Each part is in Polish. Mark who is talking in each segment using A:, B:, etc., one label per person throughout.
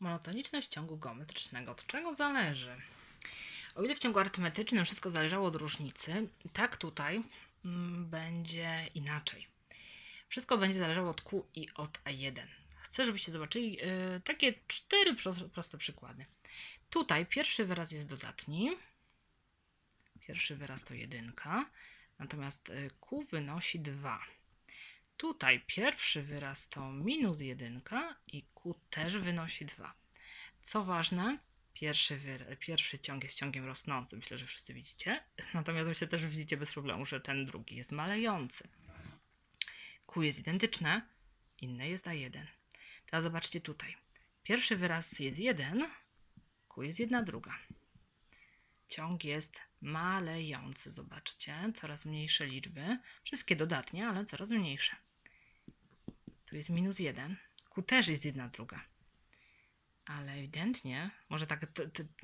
A: monotoniczność ciągu geometrycznego. Od czego zależy? O ile w ciągu arytmetycznym wszystko zależało od różnicy, tak tutaj mm, będzie inaczej. Wszystko będzie zależało od Q i od A1. Chcę, żebyście zobaczyli y, takie cztery pro- proste przykłady. Tutaj pierwszy wyraz jest dodatni. Pierwszy wyraz to jedynka. Natomiast y, Q wynosi 2. Tutaj pierwszy wyraz to minus jedynka i Q też wynosi 2. Co ważne, pierwszy, pierwszy ciąg jest ciągiem rosnącym, myślę, że wszyscy widzicie. Natomiast myślę też widzicie bez problemu, że ten drugi jest malejący. Q jest identyczne, inne jest A1. Teraz zobaczcie tutaj. Pierwszy wyraz jest 1, Q jest jedna druga. Ciąg jest malejący, zobaczcie, coraz mniejsze liczby, wszystkie dodatnie, ale coraz mniejsze. Jest minus 1, Q też jest jedna druga. Ale ewidentnie, może tak,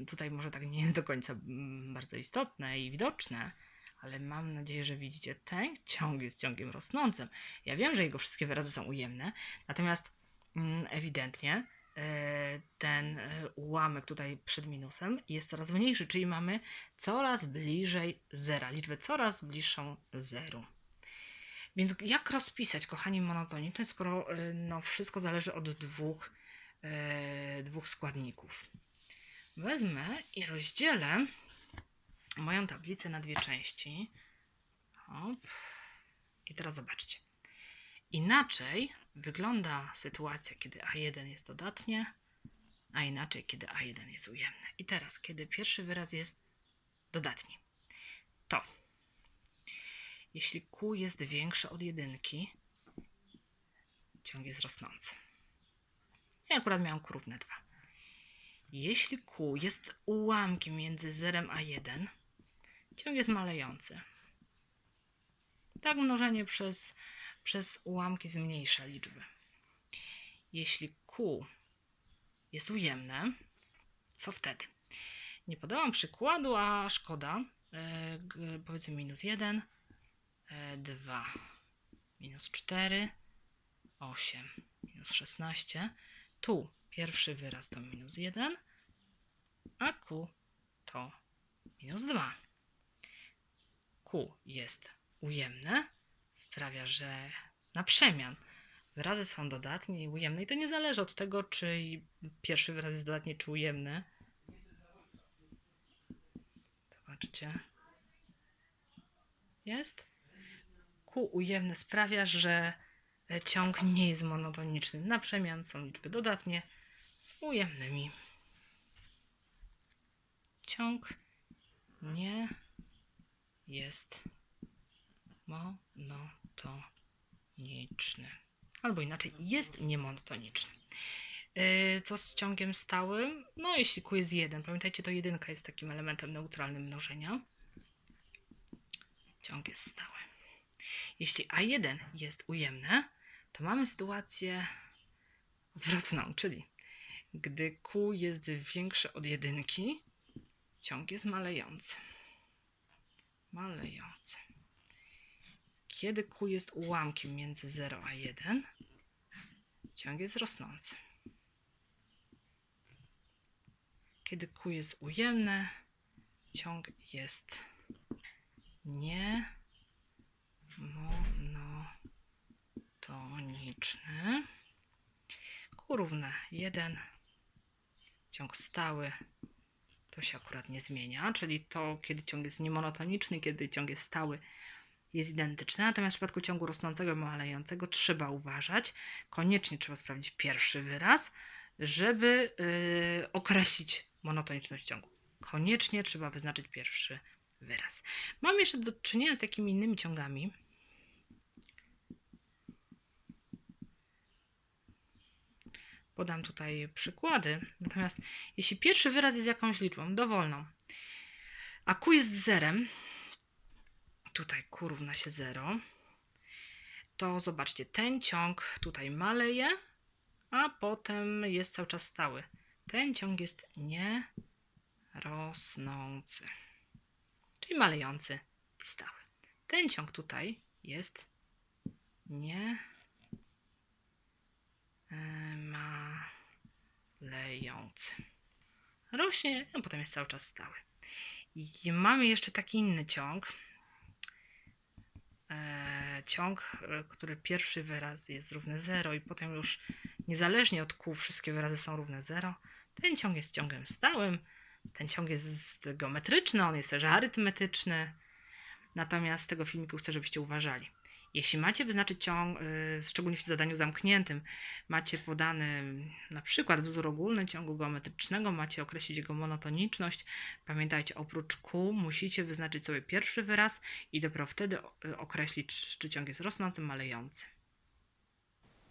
A: tutaj może tak nie jest do końca mm, bardzo istotne i widoczne, ale mam nadzieję, że widzicie, ten ciąg jest ciągiem rosnącym. Ja wiem, że jego wszystkie wyrazy są ujemne, natomiast mm, ewidentnie e, ten e, ułamek tutaj przed minusem jest coraz mniejszy, czyli mamy coraz bliżej zera, liczbę coraz bliższą zeru. Więc jak rozpisać, kochani, monotoniczność, skoro e, no, wszystko zależy od dwóch, e, dwóch składników? Wezmę i rozdzielę moją tablicę na dwie części. Hop. I teraz zobaczcie. Inaczej wygląda sytuacja, kiedy A1 jest dodatnie, a inaczej, kiedy A1 jest ujemne. I teraz, kiedy pierwszy wyraz jest dodatni, to jeśli Q jest większe od jedynki, ciąg jest rosnący. Ja akurat miałam Q równe 2. Jeśli Q jest ułamkiem między 0 a 1, ciąg jest malejący. Tak mnożenie przez, przez ułamki zmniejsza liczby. Jeśli Q jest ujemne, co wtedy? Nie podałam przykładu, a szkoda. G- powiedzmy minus 1, e, 2, minus 4, 8, minus 16. Tu pierwszy wyraz to minus 1, a Q to minus 2. Q jest ujemne, sprawia, że na przemian wyrazy są dodatnie i ujemne. I to nie zależy od tego, czy pierwszy wyraz jest dodatnie, czy ujemny. Zobaczcie. Jest. Q ujemne sprawia, że e, ciąg nie jest monotoniczny. Na przemian są liczby dodatnie z ujemnymi. Ciąg nie jest monotoniczny. Albo inaczej, jest niemonotoniczny. Yy, Co z ciągiem stałym? No, jeśli Q jest 1, pamiętajcie, to jedynka jest takim elementem neutralnym mnożenia. Ciąg jest stały. Jeśli A1 jest ujemne, to mamy sytuację odwrotną, czyli gdy Q jest większe od jedynki, ciąg jest malejący. Malejący. Kiedy Q jest ułamkiem między 0 a 1, ciąg jest rosnący. Kiedy Q jest ujemne, ciąg jest niemonotoniczny. Q równe 1, ciąg stały, to się akurat nie zmienia, czyli to, kiedy ciąg jest niemonotoniczny, kiedy ciąg jest stały, jest identyczny. Natomiast w przypadku ciągu rosnącego i malejącego trzeba uważać. Koniecznie trzeba sprawdzić pierwszy wyraz, żeby yy, określić monotoniczność ciągu. Koniecznie trzeba wyznaczyć pierwszy wyraz. Mam jeszcze do czynienia z takimi innymi ciągami. Podam tutaj przykłady. Natomiast jeśli pierwszy wyraz jest jakąś liczbą dowolną, a Q jest zerem, tutaj Q równa się 0, to zobaczcie, ten ciąg tutaj maleje, a potem jest cały czas stały. Ten ciąg jest nierosnący, czyli malejący i stały. Ten ciąg tutaj jest nie Rośnie, a potem jest cały czas stały. I mamy jeszcze taki inny ciąg. E, ciąg, e, który pierwszy wyraz jest równy 0 i potem już niezależnie od kół wszystkie wyrazy są równe 0. Ten ciąg jest ciągiem stałym, ten ciąg jest geometryczny, on jest też arytmetyczny. Natomiast z tego filmiku chcę, żebyście uważali. Jeśli macie wyznaczyć ciąg, y, szczególnie w zadaniu zamkniętym, macie podany na przykład wzór ogólny ciągu geometrycznego, macie określić jego monotoniczność. Pamiętajcie, oprócz kół musicie wyznaczyć sobie pierwszy wyraz i dopiero wtedy y, określić, czy ciąg jest rosnący, malejący.